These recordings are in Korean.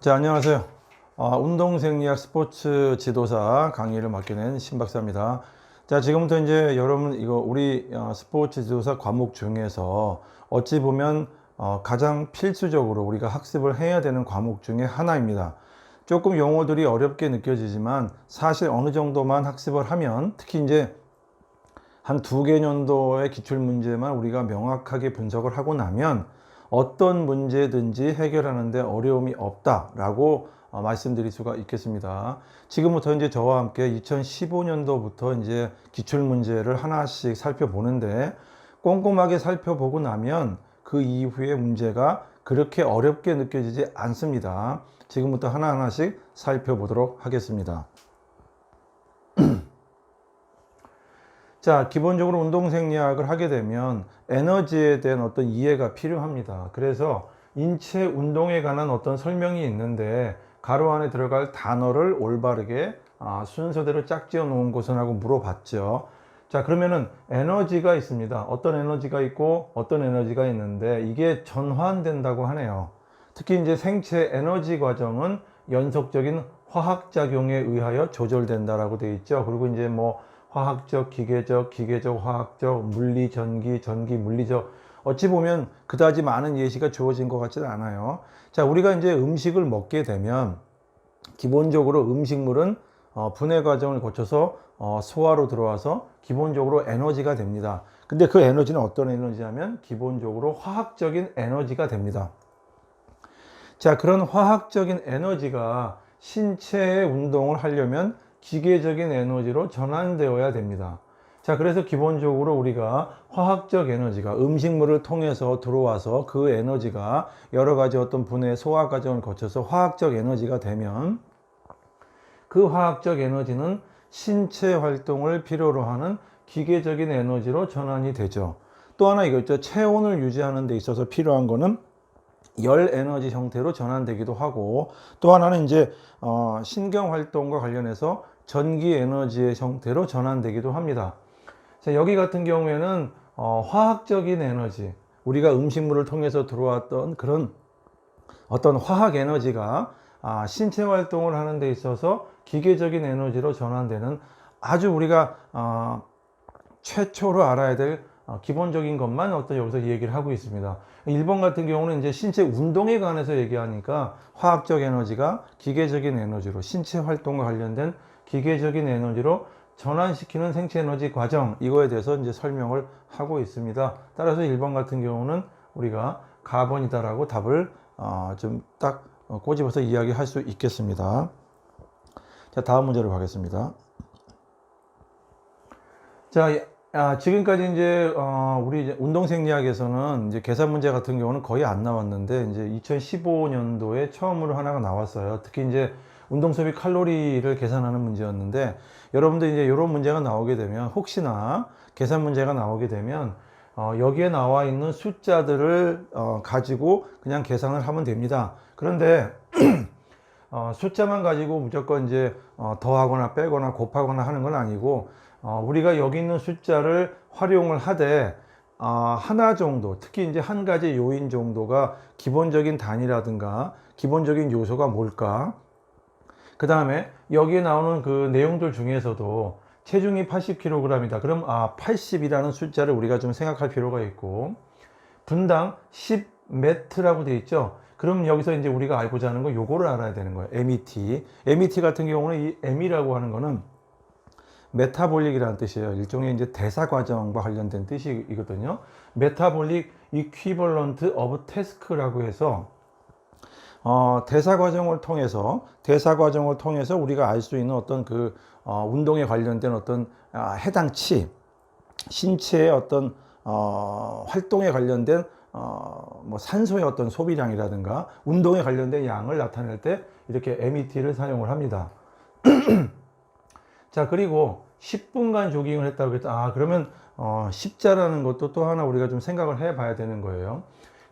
자, 안녕하세요. 아, 운동생리학 스포츠 지도사 강의를 맡게 된 신박사입니다. 자, 지금부터 이제 여러분 이거 우리 어, 스포츠 지도사 과목 중에서 어찌 보면 어, 가장 필수적으로 우리가 학습을 해야 되는 과목 중에 하나입니다. 조금 용어들이 어렵게 느껴지지만 사실 어느 정도만 학습을 하면 특히 이제 한 두 개 년도의 기출 문제만 우리가 명확하게 분석을 하고 나면 어떤 문제든지 해결하는데 어려움이 없다라고 어, 말씀드릴 수가 있겠습니다. 지금부터 이제 저와 함께 2015년도부터 이제 기출 문제를 하나씩 살펴보는데 꼼꼼하게 살펴보고 나면 그 이후에 문제가 그렇게 어렵게 느껴지지 않습니다. 지금부터 하나하나씩 살펴보도록 하겠습니다. 자, 기본적으로 운동 생리학을 하게 되면 에너지에 대한 어떤 이해가 필요합니다. 그래서 인체 운동에 관한 어떤 설명이 있는데 가로 안에 들어갈 단어를 올바르게 아, 순서대로 짝지어 놓은 것은 하고 물어봤죠. 자, 그러면은 에너지가 있습니다. 어떤 에너지가 있고 어떤 에너지가 있는데 이게 전환된다고 하네요. 특히 이제 생체 에너지 과정은 연속적인 화학작용에 의하여 조절된다라고 되어 있죠. 그리고 이제 뭐 화학적, 기계적, 기계적, 화학적, 물리, 전기, 전기, 물리적. 어찌 보면 그다지 많은 예시가 주어진 것 같지는 않아요. 자, 우리가 이제 음식을 먹게 되면 기본적으로 음식물은 어, 분해 과정을 거쳐서 어, 소화로 들어와서 기본적으로 에너지가 됩니다. 근데 그 에너지는 어떤 에너지냐면 기본적으로 화학적인 에너지가 됩니다. 자, 그런 화학적인 에너지가 신체의 운동을 하려면 기계적인 에너지로 전환되어야 됩니다. 자, 그래서 기본적으로 우리가 화학적 에너지가 음식물을 통해서 들어와서 그 에너지가 여러 가지 어떤 분해 소화 과정을 거쳐서 화학적 에너지가 되면 그 화학적 에너지는 신체 활동을 필요로 하는 기계적인 에너지로 전환이 되죠. 또 하나 이거 있죠. 체온을 유지하는 데 있어서 필요한 거는 열 에너지 형태로 전환되기도 하고 또 하나는 이제 어, 신경 활동과 관련해서 전기 에너지의 형태로 전환되기도 합니다. 자, 여기 같은 경우에는 어, 화학적인 에너지 우리가 음식물을 통해서 들어왔던 그런 어떤 화학 에너지가 아, 신체 활동을 하는 데 있어서 기계적인 에너지로 전환되는 아주 우리가 어, 최초로 알아야 될 어, 기본적인 것만 어떤 여기서 얘기를 하고 있습니다. 1번 같은 경우는 이제 신체 운동에 관해서 얘기하니까 화학적 에너지가 기계적인 에너지로 신체 활동과 관련된 기계적인 에너지로 전환시키는 생체 에너지 과정 이거에 대해서 이제 설명을 하고 있습니다. 따라서 1번 같은 경우는 우리가 가번이다라고 답을 어, 좀딱 꼬집어서 이야기할 수 있겠습니다. 자, 다음 문제로 가겠습니다. 자, 아, 지금까지 이제 어, 우리 이제 운동 생리학에서는 이제 계산 문제 같은 경우는 거의 안 나왔는데 이제 2015년도에 처음으로 하나가 나왔어요. 특히 이제 운동 소비 칼로리를 계산하는 문제였는데 여러분들 이제 이런 문제가 나오게 되면 혹시나 계산 문제가 나오게 되면 어, 여기에 나와 있는 숫자들을 어, 가지고 그냥 계산을 하면 됩니다. 그런데 어, 숫자만 가지고 무조건 이제 어, 더하거나 빼거나 곱하거나 하는 건 아니고 어, 우리가 여기 있는 숫자를 활용을 하되 어, 하나 정도 특히 이제 한 가지 요인 정도가 기본적인 단위라든가 기본적인 요소가 뭘까 그 다음에 여기에 나오는 그 내용들 중에서도 체중이 80kg이다 그럼 아 80이라는 숫자를 우리가 좀 생각할 필요가 있고 분당 10m라고 되어 있죠 그럼 여기서 이제 우리가 알고자 하는 건 요거를 알아야 되는 거예요 MET MET 같은 경우는 이 M이라고 하는 거는 메타볼릭이라는 뜻이에요. 일종의 이제 대사 과정과 관련된 뜻이거든요. 메타볼릭 이퀴벌런트 오브 태스크라고 해서 어, 대사 과정을 통해서 대사 과정을 통해서 우리가 알 수 있는 어떤 그 어, 운동에 관련된 어떤 아, 해당 치 신체의 어떤 어, 활동에 관련된 어, 뭐 산소의 어떤 소비량이라든가 운동에 관련된 양을 나타낼 때 이렇게 MET를 사용을 합니다. 자, 그리고 10분간 조깅을 했다고 했다. 아, 그러면 어, 십자라는 것도 또 하나 우리가 좀 생각을 해 봐야 되는 거예요.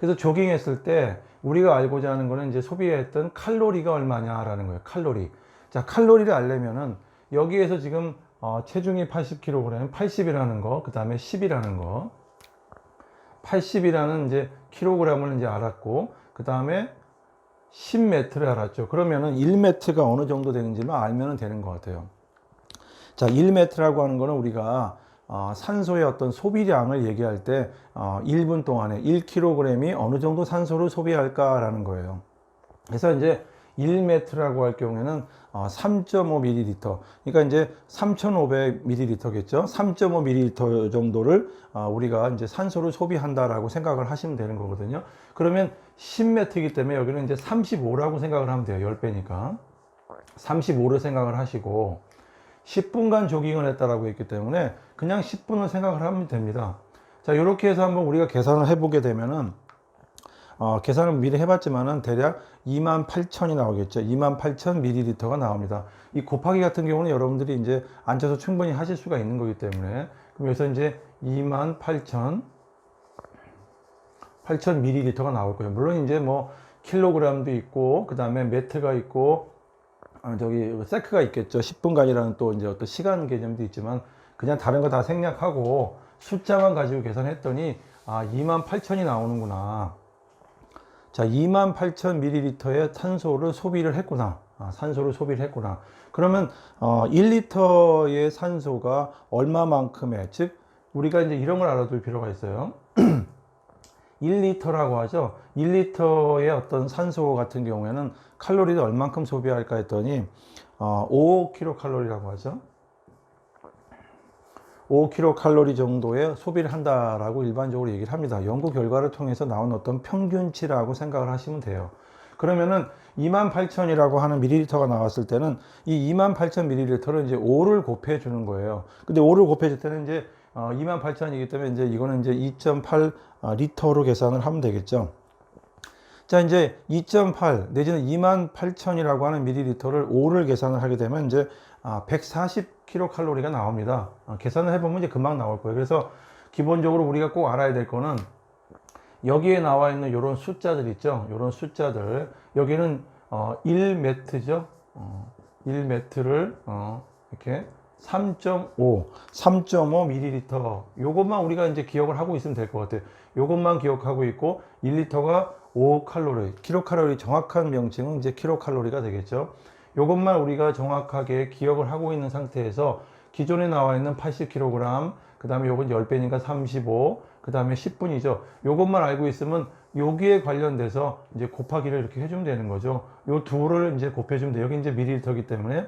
그래서 조깅했을 때 우리가 알고자 하는 거는 이제 소비했던 칼로리가 얼마냐라는 거예요. 칼로리. 자, 칼로리를 알려면은 여기에서 지금 어, 체중이 80kg, 80이라는 거, 그 다음에 10이라는 거, 80이라는 이제 킬로그램을 이제 알았고, 그 다음에 10m를 알았죠. 그러면은 1m가 어느 정도 되는지만 알면 되는 것 같아요. 자, 1m라고 하는 거는 우리가 어, 산소의 어떤 소비량을 얘기할 때 어, 1분 동안에 1kg이 어느 정도 산소를 소비할까라는 거예요. 그래서 이제 1m라고 할 경우에는 어, 3.5ml. 그러니까 이제 3,500ml겠죠. 3.5ml 정도를 어, 우리가 이제 산소를 소비한다라고 생각을 하시면 되는 거거든요. 그러면 10m이기 때문에 여기는 이제 35라고 생각을 하면 돼요. 10배니까. 35를 생각을 하시고 10분간 조깅을 했다라고 했기 때문에 그냥 10분을 생각을 하면 됩니다. 자, 이렇게 해서 한번 우리가 계산을 해보게 되면은 어, 계산을 미리 해봤지만은 대략 28,000이 나오겠죠. 28,000ml가 나옵니다. 이 곱하기 같은 경우는 여러분들이 이제 앉아서 충분히 하실 수가 있는 거기 때문에 그럼 여기서 이제 28,000 8,000ml가 나올 거예요. 물론 이제 뭐 킬로그램도 있고 그 다음에 메트가 있고 아, 저기 세크가 있겠죠. 10분간이라는 또 이제 어떤 시간 개념도 있지만 그냥 다른 거 다 생략하고 숫자만 가지고 계산했더니 아 28,000이 나오는구나. 자, 28,000ml의 탄소를 소비를 했구나. 아, 산소를 소비를 했구나. 그러면 어, 1리터의 산소가 얼마만큼의 즉 우리가 이제 이런 걸 알아둘 필요가 있어요. 1리터라고 하죠. 1리터의 어떤 산소 같은 경우에는 칼로리를 얼만큼 소비할까 했더니 어, 5kcal라고 하죠. 5kcal 정도의 소비를 한다라고 일반적으로 얘기를 합니다. 연구 결과를 통해서 나온 어떤 평균치라고 생각을 하시면 돼요. 그러면은 28,000이라고 하는 미리리터가 나왔을 때는 이 28,000ml를 이제 5를 곱해 주는 거예요. 근데 5를 곱해 줄 때는 이제 어, 28,000이기 때문에 이제 이거는 이제 2.8 어, 리터로 계산을 하면 되겠죠. 자, 이제 2.8 내지는 28,000이라고 하는 미리리터를 5를 계산을 하게 되면 이제 아, 140kcal가 나옵니다. 아, 계산을 해보면 이제 금방 나올 거예요. 그래서 기본적으로 우리가 꼭 알아야 될 거는 여기에 나와 있는 이런 숫자들 있죠. 이런 숫자들 여기는 어, 1매트죠. 어, 1매트를 어, 이렇게 3.5, 3.5ml. 요것만 우리가 이제 기억을 하고 있으면 될 것 같아요. 요것만 기억하고 있고 1리터가 5칼로리, 킬로칼로리 정확한 명칭은 이제 킬로칼로리가 되겠죠. 요것만 우리가 정확하게 기억을 하고 있는 상태에서 기존에 나와 있는 80kg, 그 다음에 요건 10배니까 35, 그 다음에 10분이죠. 요것만 알고 있으면 여기에 관련돼서 이제 곱하기를 이렇게 해주면 되는 거죠. 요 둘을 이제 곱해주면 돼요. 여기 이제 미리리터기 때문에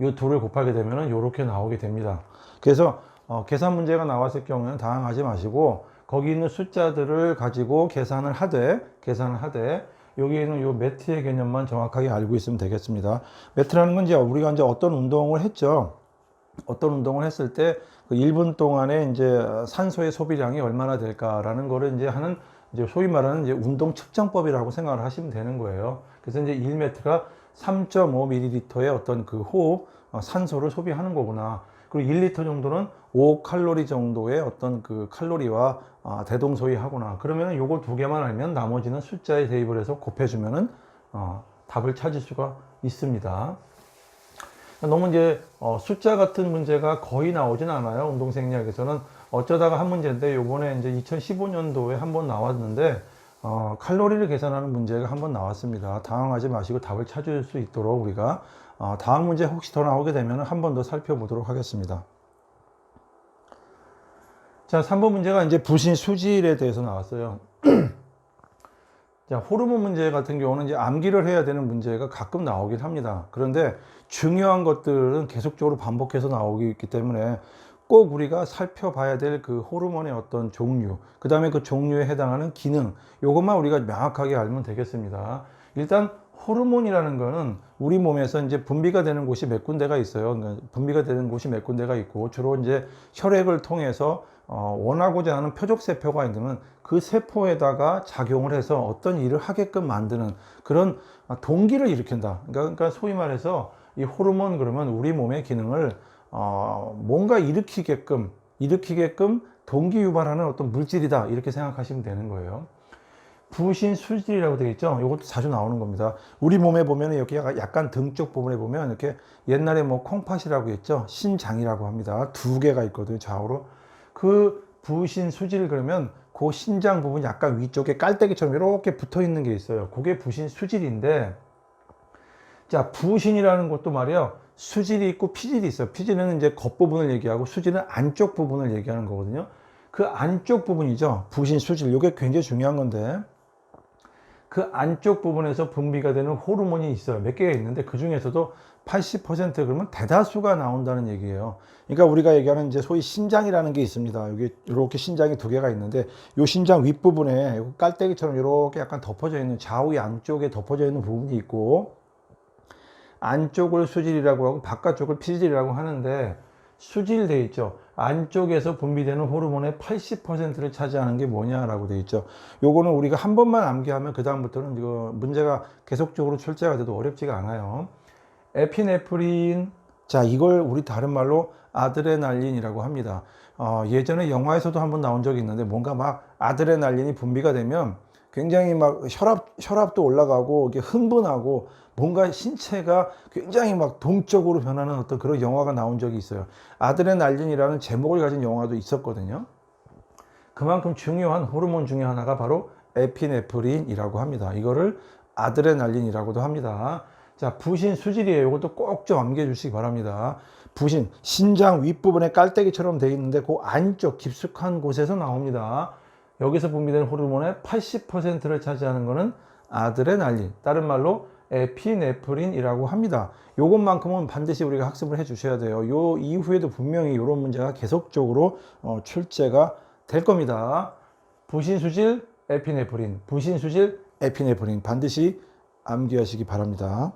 요 둘을 곱하게 되면은 요렇게 나오게 됩니다. 그래서 어, 계산 문제가 나왔을 경우에는 당황하지 마시고 거기 있는 숫자들을 가지고 계산을 하되 계산을 하되 여기에 있는 요 매트의 개념만 정확하게 알고 있으면 되겠습니다. 매트라는 건 이제 우리가 이제 어떤 운동을 했죠. 어떤 운동을 했을 때 그 1분 동안에 이제 산소의 소비량이 얼마나 될까라는 거를 이제 하는 이제 소위 말하는 이제 운동 측정법이라고 생각을 하시면 되는 거예요. 그래서 이제 1m가 3.5ml의 어떤 그 호흡 어, 산소를 소비하는 거구나. 그리고 1리터 정도는 5칼로리 정도의 어떤 그 칼로리와 아, 대동소이하구나. 그러면 요거 두 개만 알면 나머지는 숫자에 대입을 해서 곱해주면은 어, 답을 찾을 수가 있습니다. 너무 이제 어, 숫자 같은 문제가 거의 나오진 않아요. 운동생리학에서는 어쩌다가 한 문제인데 요번에 이제 2015년도에 한 번 나왔는데 어, 칼로리를 계산하는 문제가 한번 나왔습니다. 당황하지 마시고 답을 찾을 수 있도록 우리가 어, 다음 문제 혹시 더 나오게 되면 한 번 더 살펴보도록 하겠습니다. 자, 3번 문제가 이제 부신 수질에 대해서 나왔어요. 자, 호르몬 문제 같은 경우는 이제 암기를 해야 되는 문제가 가끔 나오긴 합니다. 그런데 중요한 것들은 계속적으로 반복해서 나오기 때문에 꼭 우리가 살펴봐야 될 그 호르몬의 어떤 종류, 그 다음에 그 종류에 해당하는 기능, 이것만 우리가 명확하게 알면 되겠습니다. 일단 호르몬이라는 거는 우리 몸에서 이제 분비가 되는 곳이 몇 군데가 있어요. 그러니까 분비가 되는 곳이 몇 군데가 있고 주로 이제 혈액을 통해서 어, 원하고자 하는 표적 세포가 있는 그 세포에다가 작용을 해서 어떤 일을 하게끔 만드는 그런 동기를 일으킨다. 그러니까, 그러니까 소위 말해서 이 호르몬 그러면 우리 몸의 기능을 어, 뭔가 일으키게끔 일으키게끔 동기 유발하는 어떤 물질이다 이렇게 생각하시면 되는 거예요. 부신 수질이라고 되어 있죠. 이것도 자주 나오는 겁니다. 우리 몸에 보면 여기 약간 등 쪽 부분에 보면 이렇게 옛날에 뭐 콩팥이라고 했죠. 신장이라고 합니다. 두 개가 있거든요. 좌우로. 그 부신 수질 그러면 그 신장 부분 약간 위쪽에 깔때기처럼 이렇게 붙어 있는 게 있어요. 그게 부신 수질인데 자, 부신이라는 것도 말이에요. 수질이 있고 피질이 있어요. 피질은 이제 겉부분을 얘기하고 수질은 안쪽 부분을 얘기하는 거거든요. 그 안쪽 부분이죠. 부신 수질. 이게 굉장히 중요한 건데 그 안쪽 부분에서 분비가 되는 호르몬이 있어요. 몇 개가 있는데 그 중에서도 80% 그러면 대다수가 나온다는 얘기예요. 그러니까 우리가 얘기하는 이제 소위 신장이라는 게 있습니다. 여기 이렇게 신장이 두 개가 있는데 이 신장 윗부분에 요 깔때기처럼 이렇게 약간 덮어져 있는 좌우 양쪽에 덮어져 있는 부분이 있고 안쪽을 수질이라고 하고 바깥쪽을 피질이라고 하는데 수질돼 있죠. 안쪽에서 분비되는 호르몬의 80%를 차지하는 게 뭐냐라고 돼 있죠. 요거는 우리가 한 번만 암기하면 그 다음부터는 이거 문제가 계속적으로 출제가 돼도 어렵지가 않아요. 에피네프린 자 이걸 우리 다른 말로 아드레날린이라고 합니다. 어, 예전에 영화에서도 한번 나온 적이 있는데 뭔가 막 아드레날린이 분비가 되면 굉장히 막 혈압 혈압도 올라가고 흥분하고 뭔가 신체가 굉장히 막 동적으로 변하는 어떤 그런 영화가 나온 적이 있어요. 아드레날린이라는 제목을 가진 영화도 있었거든요. 그만큼 중요한 호르몬 중에 하나가 바로 에피네프린이라고 합니다. 이거를 아드레날린이라고도 합니다. 자, 부신 수질이에요. 이것도 꼭 좀 암기해 주시기 바랍니다. 부신, 신장 윗부분에 깔때기처럼 되어 있는데 그 안쪽 깊숙한 곳에서 나옵니다. 여기서 분비되는 호르몬의 80%를 차지하는 것은 아드레날린, 다른 말로 에피네프린이라고 합니다. 요것만큼은 반드시 우리가 학습을 해 주셔야 돼요. 요 이후에도 분명히 이런 문제가 계속적으로 어, 출제가 될 겁니다. 부신수질 에피네프린, 부신수질 에피네프린 반드시 암기하시기 바랍니다.